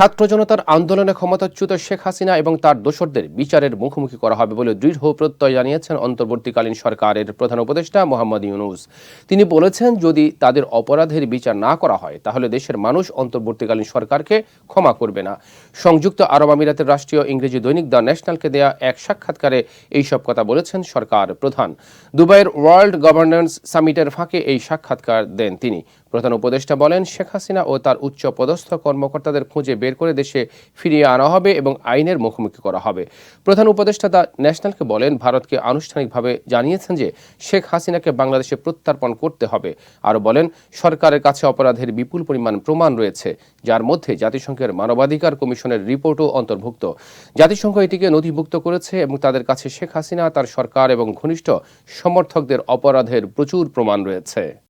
ছাত্র জনতার আন্দোলনে ক্ষমতাচ্যুত শেখ হাসিনা এবং তার দোসরদের বিচারের মুখোমুখি করা হবে বলে দৃঢ় প্রত্যয় জানিয়েছেন অন্তর্বর্তীকালীন সরকারের প্রধান উপদেষ্টা মোহাম্মদ ইউনুস। তিনি বলেছেন, যদি তাদের অপরাধের বিচার না করা হয়, তাহলে দেশের মানুষ অন্তর্বর্তীকালীন সরকারকে ক্ষমা করবে না। সংযুক্ত আরব আমিরাতের রাষ্ট্রীয় ইংরেজি দৈনিক দ্য ন্যাশনালকে দেয়া এক সাক্ষাৎকারে এইসব কথা বলেছেন সরকার প্রধান। দুবাইয়ের ওয়ার্ল্ড গভর্নেন্স সামিটের ফাঁকে এই সাক্ষাৎকার দেন তিনি। প্রধান উপদেষ্টা বলেন, শেখ হাসিনা ও তার উচ্চ পদস্থ কর্মকর্তাদের খুঁজে বের করে দেশে ফিরিয়ে আনা হবে এবং আইনের মুখোমুখি করা হবে। প্রধান উপদেষ্টা ন্যাশনালকে বলেন, ভারতকে আনুষ্ঠানিকভাবে জানিয়েছেন যে শেখ হাসিনাকে বাংলাদেশে প্রত্যার্পণ করতে হবে। আরও বলেন, সরকারের কাছে অপরাধের বিপুল পরিমাণ প্রমাণ রয়েছে, যার মধ্যে জাতিসংঘের মানবাধিকার কমিশনের রিপোর্টও অন্তর্ভুক্ত। জাতিসংঘ এটিকে নথিভুক্ত করেছে এবং তাদের কাছে শেখ হাসিনা, তার সরকার এবং ঘনিষ্ঠ সমর্থকদের অপরাধের প্রচুর প্রমাণ রয়েছে।